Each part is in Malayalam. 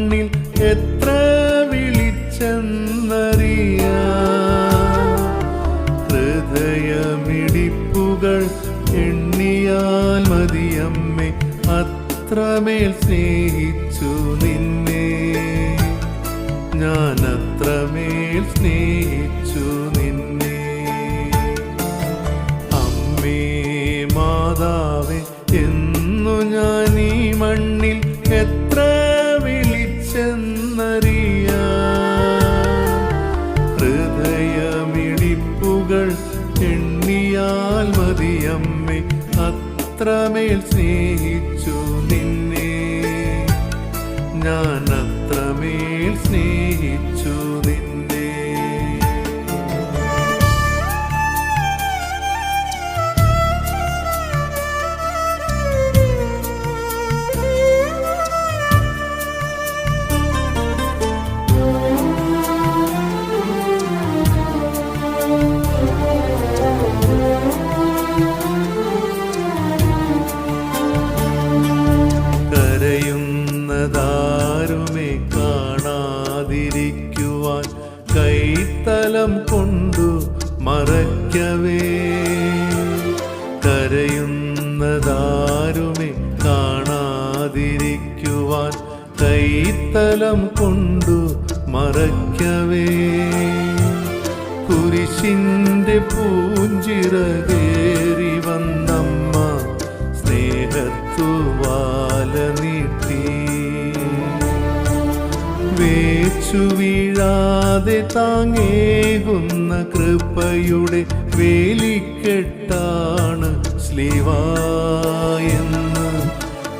മണ്ണിൽ എത്ര വിളിച്ചെന്നറിയാം. ഹൃദയമിടിപ്പുകൾ എണ്ണിയാൽ മതിയമ്മേ അത്രമേൽ സ്നേഹിച്ചു നിന്നെ. ഞാൻ അത്രമേൽ സ്നേഹിച്ചു നിന്നെ. അമ്മേ മാതാവേ എന്നു അത്രമേൽ സ്നേഹിച്ചു നിന്നെ. ഞാൻ കാണാതിരിക്കുവാൻ കൈത്തലം കൊണ്ടു മറയ്ക്കവേ. കരയുന്നതാരുമേ കാണാതിരിക്കുവാൻ കൈത്തലം കൊണ്ടു മറയ്ക്കവേ. കുരിശിന്റെ പൂഞ്ചിറകേറി വീഴാതെ താങ്ങേകുന്ന കൃപയുടെ വേലിക്കെട്ടാണ് സ്ലീവായെന്ന്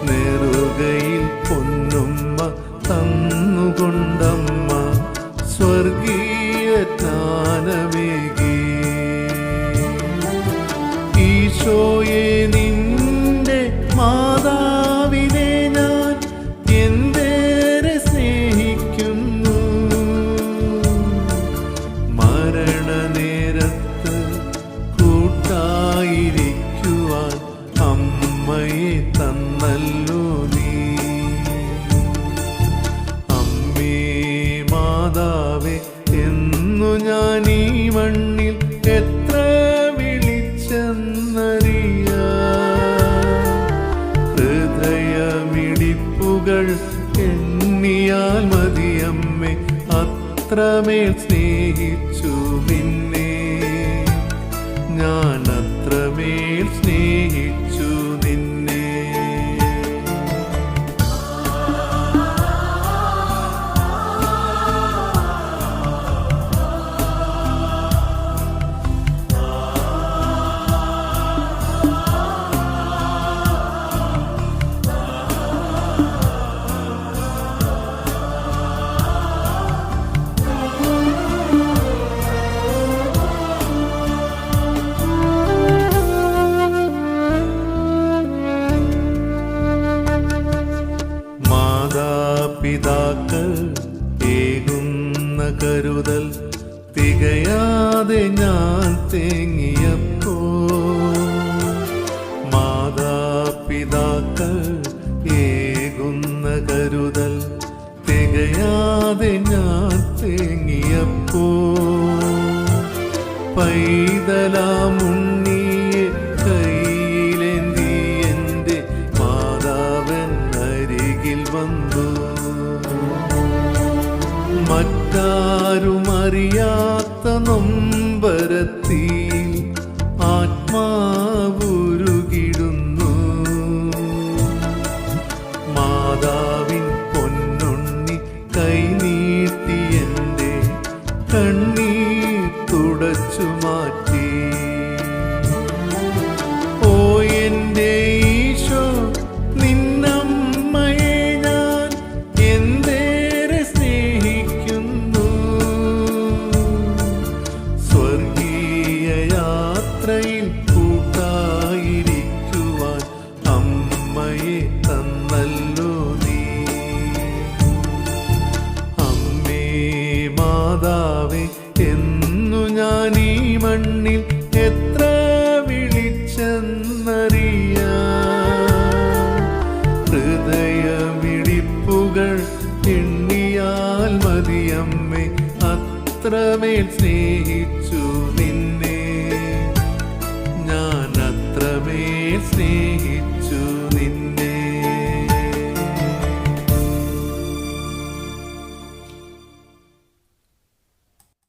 നെറുകയിൽ പൊന്നുമ്മ തന്നുകൊണ്ടമ്മ സ്വർഗീയ ജ്ഞാനമേകി. ഈശോയെ ഞാൻ ഈ മണ്ണിൽ എത്ര വിളിച്ചെന്നറിയ? ഹൃദയമിടിപ്പുകൾ എണ്ണിയാൽ മതിയമ്മേ അത്രമേൽ സ്നേഹിച്ചു മാതാപിതാക്കൾ ഏകുന്ന കരുതൽ തികയാതെ ഞാൻ തേങ്ങിയപ്പോ മാതാപിതാക്കൾ ഏകുന്ന കരുതൽ തികയാതെ ഞാൻ തേങ്ങിയപ്പോ പൈതലാമുണ്ണിയെ കയ്യിലേന്തി എന്റെ മാതാവൻ അരികിൽ വന്നു. മറ്റാരും നൊമ്പരത്തീ നൊമ്പരത്തി യാത്രയിൽ കൂട്ടായിരിക്കുവാൻ അമ്മയെ തന്നല്ലോ നീ. അമ്മേ മാതാവേ എന്നു ഞാൻ ഈ മണ്ണിൽ എത്ര വിളിച്ചെന്നറിയാ. ഹൃദയ വിളിപ്പുകൾ എണ്ണിയാൽ മതിയമ്മേ അത്രമേൽ സ്നേഹ see.